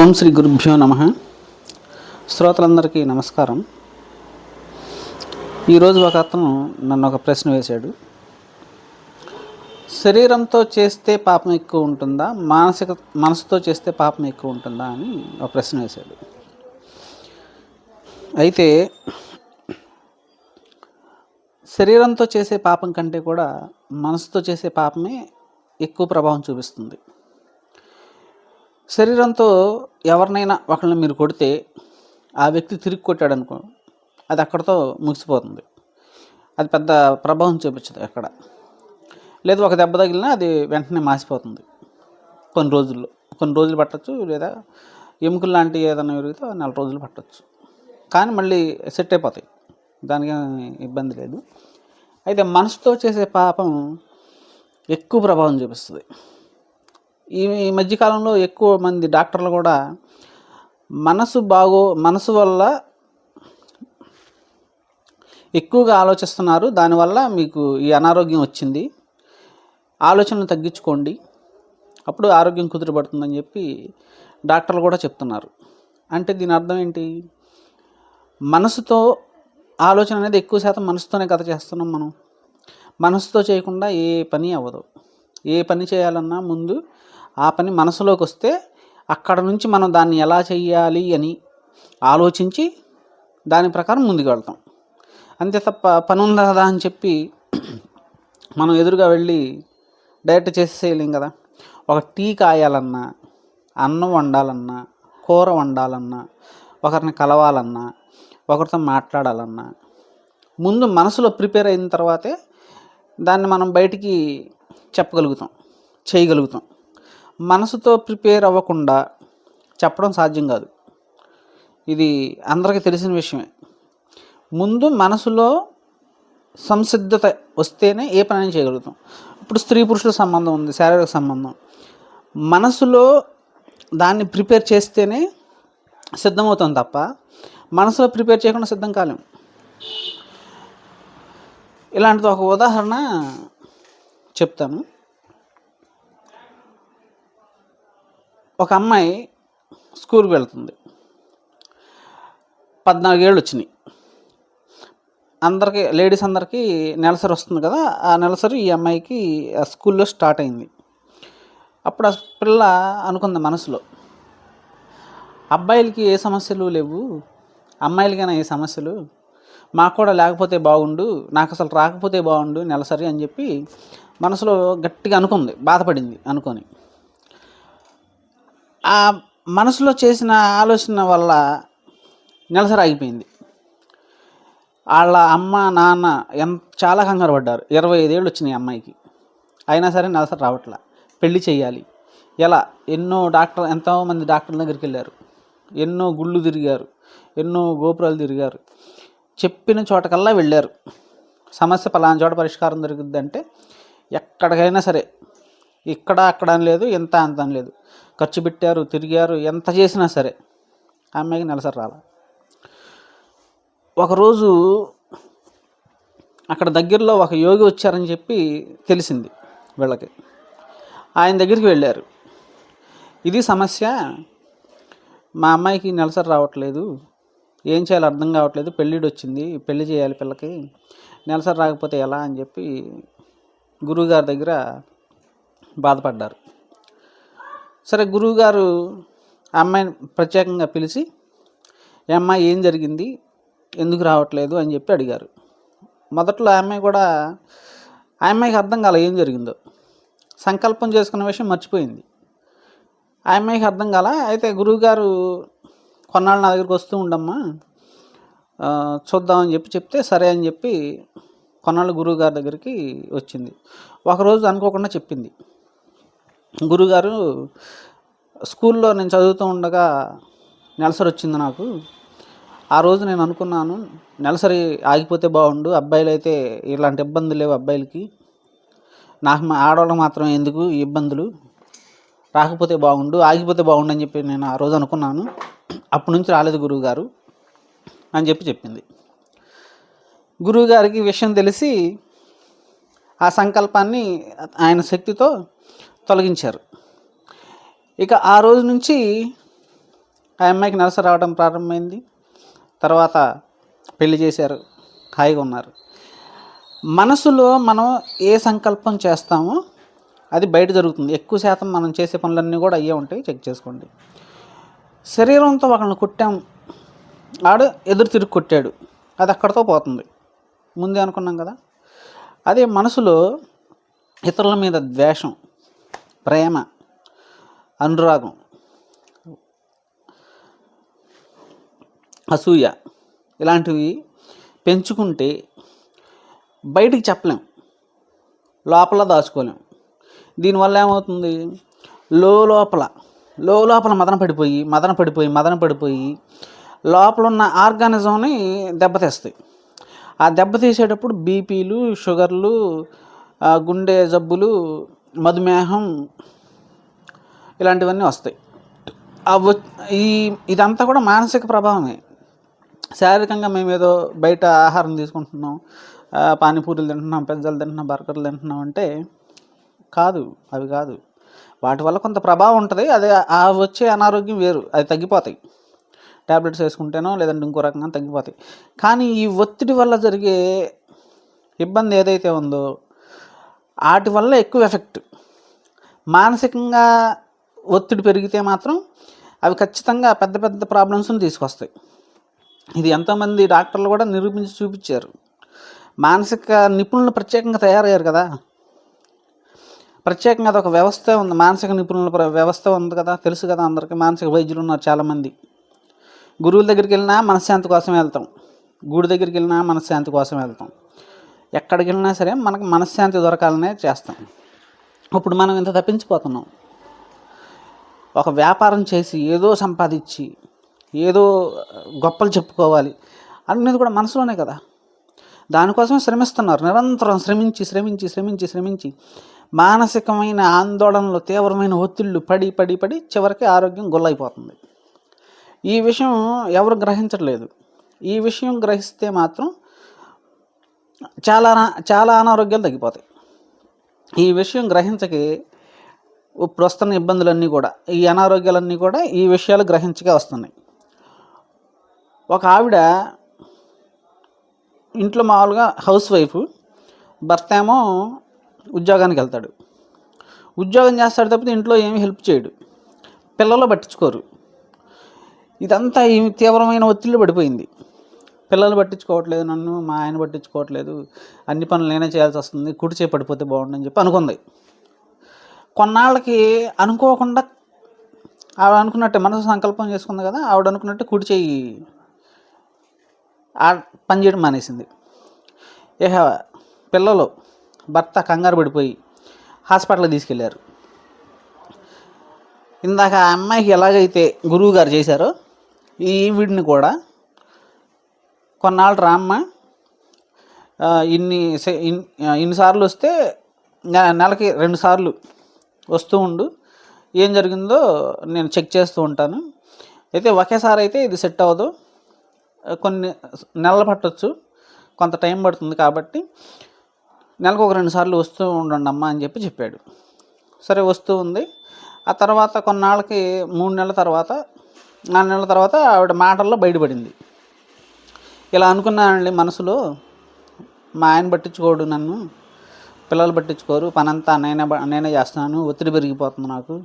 ఓం శ్రీ గురుభ్యో నమ. శ్రోతలందరికీ నమస్కారం. ఈరోజు ఒక అతను నన్ను ఒక ప్రశ్న వేశాడు. శరీరంతో చేస్తే పాపం ఎక్కువ ఉంటుందా? మానసిక మనసుతో చేస్తే పాపం ఎక్కువ ఉంటుందా అని ఒక ప్రశ్న వేశాడు. అయితే శరీరంతో చేసే పాపం కంటే కూడా మనసుతో చేసే పాపమే ఎక్కువ ప్రభావం చూపిస్తుంది. శరీరంతో ఎవరినైనా ఒకరిని మీరు కొడితే ఆ వ్యక్తి తిరిగి కొట్టాడు అనుకో అది అక్కడతో ముగిసిపోతుంది. అది పెద్ద ప్రభావం చూపించదు ఎక్కడ. లేదు ఒక దెబ్బ తగిలినా అది వెంటనే మాసిపోతుంది. కొన్ని రోజుల్లో కొన్ని రోజులు పట్టచ్చు లేదా ఎముకలు లాంటి ఏదైనా విరిగితే నెల రోజులు పట్టచ్చు. కానీ మళ్ళీ సెట్ అయిపోతాయి. దానికి ఇబ్బంది లేదు. అయితే మనసుతో చేసే పాపం ఎక్కువ ప్రభావం చూపిస్తుంది. ఈ ఈ మధ్యకాలంలో ఎక్కువ మంది డాక్టర్లు కూడా మనసు బాగో మనసు వల్ల ఎక్కువగా ఆలోచిస్తున్నారు. దానివల్ల మీకు ఈ అనారోగ్యం వచ్చింది. ఆలోచనలు తగ్గించుకోండి. అప్పుడు ఆరోగ్యం కుదిరిపడుతుందని చెప్పి డాక్టర్లు కూడా చెప్తున్నారు. అంటే దీని అర్థం ఏంటి? మనసుతో ఆలోచన అనేది ఎక్కువ శాతం మనసుతోనే కథ చేస్తున్నాం మనం. మనసుతో చేయకుండా ఏ పని అవ్వదు. ఏ పని చేయాలన్నా ముందు ఆ పని మనసులోకి వస్తే అక్కడ నుంచి మనం దాన్ని ఎలా చేయాలి అని ఆలోచించి దాని ప్రకారం ముందుకు వెళ్తాం. అంతే తప్ప పని ఉందా కదా అని చెప్పి మనం ఎదురుగా వెళ్ళి డైరెక్ట్ చేసేయలేం కదా. ఒక టీ కాయాలన్నా అన్నం వండాలన్నా కూర వండాలన్నా ఒకరిని కలవాలన్నా ఒకరితో మాట్లాడాలన్నా ముందు మనసులో ప్రిపేర్ అయిన తర్వాతే దాన్ని మనం బయటికి చెప్పగలుగుతాం చేయగలుగుతాం. మనసుతో ప్రిపేర్ అవ్వకుండా చెప్పడం సాధ్యం కాదు. ఇది అందరికీ తెలిసిన విషయమే. ముందు మనసులో సంసిద్ధత వస్తేనే ఏ పని చేయగలుగుతాం. ఇప్పుడు స్త్రీ పురుషుల సంబంధం ఉంది శారీరక సంబంధం. మనసులో దాన్ని ప్రిపేర్ చేస్తేనే సిద్ధమవుతాం తప్ప మనసులో ప్రిపేర్ చేయకుండా సిద్ధం కాలేం. ఇలాంటిది ఒక ఉదాహరణ చెప్తాను. ఒక అమ్మాయి స్కూల్కి వెళ్తుంది. పద్నాలుగేళ్ళు వచ్చినాయి అందరికీ లేడీస్ అందరికీ నెలసరి వస్తుంది కదా ఆ నెలసరి ఈ అమ్మాయికి ఆ స్కూల్లో స్టార్ట్ అయింది. అప్పుడు ఆ పిల్ల అనుకుంది మనసులో అబ్బాయిలకి ఏ సమస్యలు లేవు? అమ్మాయిలకైనా ఏ సమస్యలు? మాకు కూడా లేకపోతే బాగుండు నాకు అసలు రాకపోతే బాగుండు నెలసరి అని చెప్పి మనసులో గట్టిగా అనుకుంది బాధపడింది అనుకొని. ఆ మనసులో చేసిన ఆలోచన వల్ల నెలసరి ఆగిపోయింది. వాళ్ళ అమ్మ నాన్న ఎంత చాలా కంగారు పడ్డారు. ఇరవై ఐదేళ్ళు వచ్చినాయి అమ్మాయికి. అయినా సరే నెలసరి రావట్లా. పెళ్ళి చేయాలి ఎలా? ఎన్నో డాక్టర్ ఎంతో మంది డాక్టర్ల దగ్గరికి వెళ్ళారు. ఎన్నో గుళ్ళు తిరిగారు. ఎన్నో గోపురాలు తిరిగారు. చెప్పిన చోటకల్లా వెళ్ళారు. సమస్య పలానా చోట పరిష్కారం దొరికిద్దంటే ఎక్కడికైనా సరే ఇక్కడ అక్కడ అని లేదు ఇంత అంత అని లేదు. ఖర్చు పెట్టారు తిరిగారు ఎంత చేసినా సరే ఆ అమ్మాయికి నెలసరి రాల. ఒకరోజు అక్కడ దగ్గరలో ఒక యోగి వచ్చారని చెప్పి తెలిసింది వీళ్ళకి. ఆయన దగ్గరికి వెళ్ళారు. ఇది సమస్య మా అమ్మాయికి నెలసరి రావట్లేదు ఏం చేయాలో అర్థం కావట్లేదు పెళ్ళిడు వచ్చింది పెళ్ళి చేయాలి పిల్లకి నెలసరి రాకపోతే ఎలా అని చెప్పి గురువుగారి దగ్గర బాధపడ్డారు. సరే గురువుగారు ఆ అమ్మాయిని ప్రత్యేకంగా పిలిచి ఈ అమ్మాయి ఏం జరిగింది? ఎందుకు రావట్లేదు? అని చెప్పి అడిగారు. మొదట్లో ఆ అమ్మాయి కూడా ఆ అమ్మాయికి అర్థం కాల ఏం జరిగిందో. సంకల్పం చేసుకున్న విషయం మర్చిపోయింది. ఆ అమ్మాయికి అర్థం కాల? అయితే గురువుగారు కొన్నాళ్ళు నా దగ్గరికి వస్తూ ఉండమ్మా. చూద్దామని చెప్పి చెప్తే సరే అని చెప్పి కొన్నాళ్ళు గురువు గారి దగ్గరికి వచ్చింది. ఒకరోజు అనుకోకుండా చెప్పింది. గురుగారు స్కూల్లో నేను చదువుతూ ఉండగా నెలసరి వచ్చింది నాకు. ఆ రోజు నేను అనుకున్నాను నెలసరి ఆగిపోతే బాగుండు అబ్బాయిలు అయితే ఇలాంటి ఇబ్బందులు లేవు అబ్బాయిలకి. నాకు మా ఆడవాళ్ళకి మాత్రం ఎందుకు ఈ ఇబ్బందులు? రాకపోతే బాగుండు ఆగిపోతే బాగుండు అని చెప్పి నేను ఆ రోజు అనుకున్నాను. అప్పటి నుంచి రాలేదు గురువుగారు అని చెప్పి చెప్పింది. గురువుగారికి విషయం తెలిసి ఆ సంకల్పాన్ని ఆయన శక్తితో తొలగించారు. ఇక ఆ రోజు నుంచి ఆ అమ్మాయికి నర్స రావడం ప్రారంభమైంది. తర్వాత పెళ్ళి చేశారు. హాయిగా ఉన్నారు. మనసులో మనం ఏ సంకల్పం చేస్తామో అది బయట జరుగుతుంది. ఎక్కువ శాతం మనం చేసే పనులన్నీ కూడా అయ్యే ఉంటాయి. చెక్ చేసుకోండి. శరీరంతో ఒకళ్ళని కొట్టాం. ఆడు ఎదురు తిరిగి కొట్టాడు. అది అక్కడితో పోతుంది. ముందే అనుకున్నాం కదా. అదే మనసులో ఇతరుల మీద ద్వేషం. ప్రేమ అనురాగం అసూయ ఇలాంటివి పెంచుకుంటే బయటికి చెప్పలేం లోపల దాచుకోలేం. దీనివల్ల ఏమవుతుంది? లో లోపల లో లోపల మదన పడిపోయి మదన పడిపోయి మదన పడిపోయి లోపల ఉన్న ఆర్గానిజంని దెబ్బతీస్తాయి. ఆ దెబ్బతీసేటప్పుడు బీపీలు షుగర్లు గుండె జబ్బులు మధుమేహం ఇలాంటివన్నీ వస్తాయి. ఈ ఇదంతా కూడా మానసిక ప్రభావమే. శారీరకంగా మేము ఏదో బయట ఆహారం తీసుకుంటున్నాం పానీపూరీలు తింటున్నాం పిజ్జాలు తింటున్నాం బర్గర్లు తింటున్నాం అంటే కాదు అవి కాదు. వాటి వల్ల కొంత ప్రభావం ఉంటుంది అది ఆ వచ్చే అనారోగ్యం వేరు అది తగ్గిపోతాయి. ట్యాబ్లెట్స్ వేసుకుంటేనో లేదంటే ఇంకో రకంగా తగ్గిపోతాయి. కానీ ఈ ఒత్తిడి వల్ల జరిగే ఇబ్బంది ఏదైతే ఉందో వాటి వల్ల ఎక్కువ ఎఫెక్ట్. మానసికంగా ఒత్తిడి పెరిగితే మాత్రం అవి ఖచ్చితంగా పెద్ద పెద్ద ప్రాబ్లమ్స్ని తీసుకొస్తాయి. ఇది ఎంతోమంది డాక్టర్లు కూడా నిరూపించి చూపించారు. మానసిక నిపుణులు ప్రత్యేకంగా తయారయ్యారు కదా. ప్రత్యేకంగా అదొక వ్యవస్థ ఉంది. మానసిక నిపుణుల ప్ర- వ్యవస్థ ఉంది కదా. తెలుసు కదా అందరికీ. మానసిక వైద్యులు ఉన్నారు చాలామంది. గురువుల దగ్గరికి వెళ్ళినా మనశ్శాంతి కోసం వెళ్తాం. గుడి దగ్గరికి వెళ్ళినా మనశ్శాంతి కోసం వెళ్తాం. ఎక్కడికి వెళ్ళినా సరే మనకు మనశ్శాంతి దొరకాలనే చేస్తాం. ఇప్పుడు మనం ఇంత తప్పించిపోతున్నాం. ఒక వ్యాపారం చేసి ఏదో సంపాదించి ఏదో గొప్పలు చెప్పుకోవాలి అనేది కూడా మనసులోనే కదా. దానికోసం శ్రమిస్తున్నారు. నిరంతరం శ్రమించి శ్రమించి శ్రమించి శ్రమించి మానసికమైన ఆందోళనలు తీవ్రమైన ఒత్తిళ్ళు పడి పడి పడి చివరికి ఆరోగ్యం గొల్లైపోతుంది. ఈ విషయం ఎవరు గ్రహించట్లేదు. ఈ విషయం గ్రహిస్తే మాత్రం చాలా చాలా అనారోగ్యాలు తగ్గిపోతాయి. ఈ విషయం గ్రహించకి ఇప్పుడు వస్తున్న ఇబ్బందులన్నీ కూడా ఈ అనారోగ్యాలన్నీ కూడా ఈ విషయాలు గ్రహించగా వస్తున్నాయి. ఒక ఆవిడ ఇంట్లో మామూలుగా హౌస్ వైఫ్ భర్త ఏమో ఉద్యోగానికి వెళ్తాడు. ఉద్యోగం చేస్తాడు తప్పితే ఇంట్లో ఏమీ హెల్ప్ చేయడు. పిల్లలు పట్టించుకోరు. ఇదంతా ఈమె తీవ్రమైన ఒత్తిళ్ళు పడిపోయింది. పిల్లలు పట్టించుకోవట్లేదు నన్ను మా ఆయన పట్టించుకోవట్లేదు అన్ని పనులు నేనే చేయాల్సి వస్తుంది కుడి చేయి పడిపోతే బాగుండని చెప్పి అనుకుంది. కొన్నాళ్ళకి అనుకోకుండా ఆవిడ అనుకున్నట్టే మనసు సంకల్పం చేసుకుంది కదా ఆవిడ అనుకున్నట్టు కుడి చేయి ఆ పని చేయడం మానేసింది. ఇహ పిల్లలు భర్త కంగారు పడిపోయి హాస్పిటల్కి తీసుకెళ్ళారు ఇందాక ఆ అమ్మాయికి ఎలాగైతే గురువు గారు చేశారో ఈ వీడిని కూడా కొన్నాళ్ళు రామ్మ. ఇన్ని ఇన్నిసార్లు వస్తే నెలకి రెండు సార్లు వస్తూ ఉండు. ఏం జరిగిందో నేను చెక్ చేస్తూ ఉంటాను. అయితే ఒకేసారి అయితే ఇది సెట్ అవ్వదు. కొన్ని నెలలు పట్టొచ్చు. కొంత టైం పడుతుంది కాబట్టి నెలకు ఒక రెండు సార్లు వస్తూ ఉండండి అమ్మా అని చెప్పి చెప్పాడు. సరే వస్తూ ఉంది. ఆ తర్వాత కొన్నాళ్ళకి మూడు నెలల తర్వాత నాలుగు నెలల తర్వాత ఆవిడ మాటల్లో బయటపడింది. ఇలా అనుకున్నానండి మనసులో మా ఆయన పట్టించుకోడు నన్ను పిల్లలు పట్టించుకోరు పనంతా నేనే నేనే చేస్తున్నాను ఒత్తిడి పెరిగిపోతుంది నాకు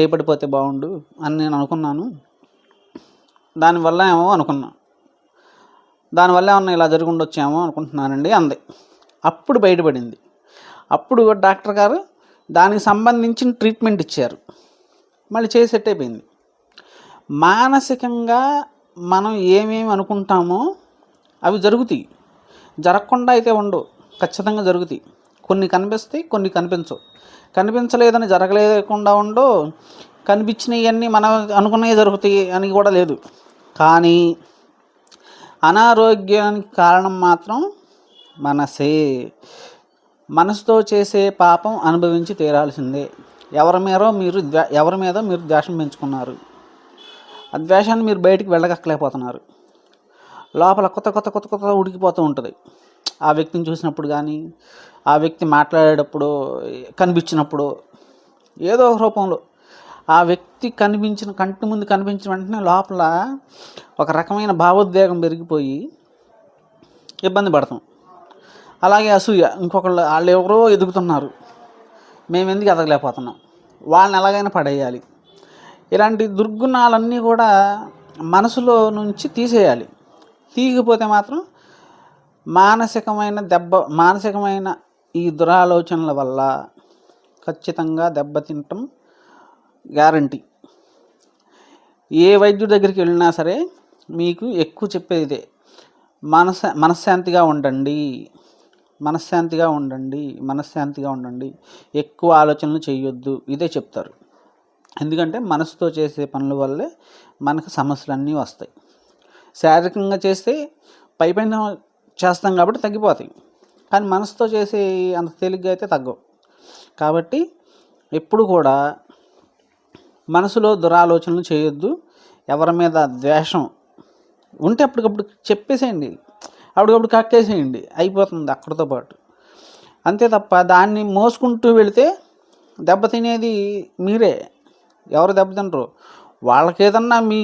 చేపడిపోతే బాగుండు అని నేను అనుకున్నాను. దానివల్ల ఏమో అనుకున్నా. దానివల్ల ఏమన్నా ఇలా జరుగుండొచ్చేమో అనుకుంటున్నానండి అంది. అప్పుడు బయటపడింది. అప్పుడు డాక్టర్ గారు దానికి సంబంధించిన ట్రీట్మెంట్ ఇచ్చారు. మళ్ళీ చేసి సెట్ అయిపోయింది. మానసికంగా మనం ఏమేమి అనుకుంటామో అవి జరుగుతాయి. జరగకుండా అయితే ఉండవు. ఖచ్చితంగా జరుగుతాయి. కొన్ని కనిపిస్తాయి కొన్ని కనిపించవు. కనిపించలేదని జరగలేకుండా ఉండవు కనిపించినవన్నీ మనం అనుకున్నవి జరుగుతాయి అని కూడా లేదు. కానీ అనారోగ్యానికి కారణం మాత్రం మనసే. మనసుతో చేసే పాపం అనుభవించి తీరాల్సిందే. ఎవరి మీద మీరు ఎవరి మీద మీరు ద్వేషం పెంచుకున్నారు. ఆ ద్వేషాన్ని మీరు బయటికి వెళ్ళగక్కలేకపోతున్నారు. లోపల కొత్త కొత్త కొత్త కొత్త ఉడికిపోతూ ఉంటుంది. ఆ వ్యక్తిని చూసినప్పుడు కానీ ఆ వ్యక్తి మాట్లాడేటప్పుడు కనిపించినప్పుడు ఏదో ఒక రూపంలో ఆ వ్యక్తి కనిపించిన కంటి ముందు కనిపించిన వెంటనే లోపల ఒక రకమైన భావోద్వేగం పెరిగిపోయి ఇబ్బంది పడతాం. అలాగే అసూయ ఇంకొకళ్ళు వాళ్ళు ఎవరో ఎదుగుతున్నారు. మేము ఎందుకు ఎదగలేకపోతున్నాం. వాళ్ళని ఎలాగైనా పడేయాలి. ఇలాంటి దుర్గుణాలన్నీ కూడా మనసులో నుంచి తీసేయాలి. తీయకపోతే మాత్రం మానసికమైన దెబ్బ మానసికమైన ఈ దురాలోచనల వల్ల ఖచ్చితంగా దెబ్బతింటం గ్యారంటీ. ఏ వైద్యుడి దగ్గరికి వెళ్ళినా సరే మీకు ఎక్కువ చెప్పేది ఇదే. మనస మనశ్శాంతిగా ఉండండి. మనశ్శాంతిగా ఉండండి. మనశ్శాంతిగా ఉండండి. ఎక్కువ ఆలోచనలు చేయొద్దు. ఇదే చెప్తారు. ఎందుకంటే మనసుతో చేసే పనుల వల్లే మనకు సమస్యలన్నీ వస్తాయి. శారీరకంగా చేస్తే పై పైన చేస్తాం కాబట్టి తగ్గిపోతాయి. కానీ మనసుతో చేసే అంత తేలిగ్గా అయితే తగ్గవు. కాబట్టి ఎప్పుడు కూడా మనసులో దురాలోచనలు చేయొద్దు. ఎవరి మీద ద్వేషం ఉంటే అప్పటికప్పుడు చెప్పేసేయండి. అప్పటికప్పుడు కక్కేసేయండి. అయిపోతుంది అక్కడితో పాటు. అంతే తప్ప దాన్ని మోసుకుంటూ వెళితే దెబ్బతినేది మీరే. ఎవరు దెబ్బతినరు వాళ్ళకి ఏదన్నా మీ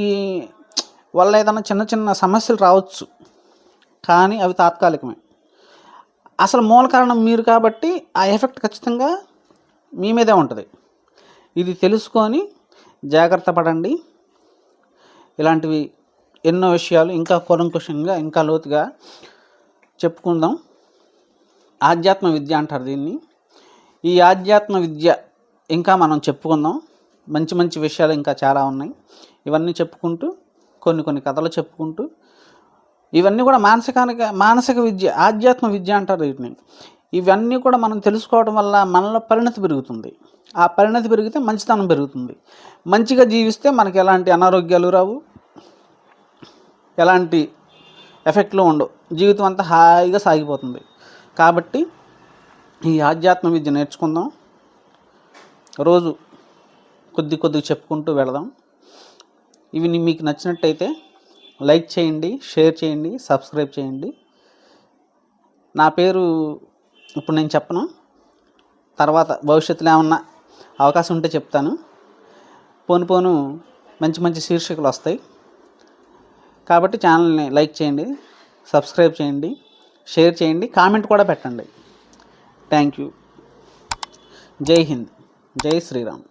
వల్ల ఏదన్నా చిన్న చిన్న సమస్యలు రావచ్చు. కానీ అవి తాత్కాలికమే. అసలు మూల కారణం మీరు కాబట్టి ఆ ఎఫెక్ట్ ఖచ్చితంగా మీ మీదే ఉంటుంది. ఇది తెలుసుకొని జాగ్రత్త పడండి. ఇలాంటివి ఎన్నో విషయాలు ఇంకా కొలంకుషంగా ఇంకా లోతుగా చెప్పుకుందాం. ఆధ్యాత్మ విద్య అంటారు దీన్ని. ఈ ఆధ్యాత్మ విద్య ఇంకా మనం చెప్పుకుందాం. మంచి మంచి విషయాలు ఇంకా చాలా ఉన్నాయి. ఇవన్నీ చెప్పుకుంటూ కొన్ని కొన్ని కథలు చెప్పుకుంటూ ఇవన్నీ కూడా మానసికానిక మానసిక విద్య ఆధ్యాత్మ విద్య అంటారు వీటిని. ఇవన్నీ కూడా మనం తెలుసుకోవడం వల్ల మనలో పరిణతి పెరుగుతుంది. ఆ పరిణతి పెరిగితే మంచితనం పెరుగుతుంది. మంచిగా జీవిస్తే మనకి ఎలాంటి అనారోగ్యాలు రావు. ఎలాంటి ఎఫెక్ట్లు ఉండవు. జీవితం అంతా హాయిగా సాగిపోతుంది. కాబట్టి ఈ ఆధ్యాత్మ విద్య నేర్చుకుందాం. రోజు కొద్ది కొద్దిగా చెప్పుకుంటూ వెళదాం. ఇవి మీకు నచ్చినట్టయితే లైక్ చేయండి షేర్ చేయండి సబ్స్క్రైబ్ చేయండి. నా పేరు ఇప్పుడు నేను చెప్పను. తర్వాత భవిష్యత్తులో ఏమన్నా అవకాశం ఉంటే చెప్తాను. పోను పోను మంచి మంచి శీర్షికలు వస్తాయి. కాబట్టి ఛానల్ని లైక్ చేయండి సబ్స్క్రైబ్ చేయండి షేర్ చేయండి కామెంట్ కూడా పెట్టండి. Thank you. జై హింద్. జై శ్రీరామ్.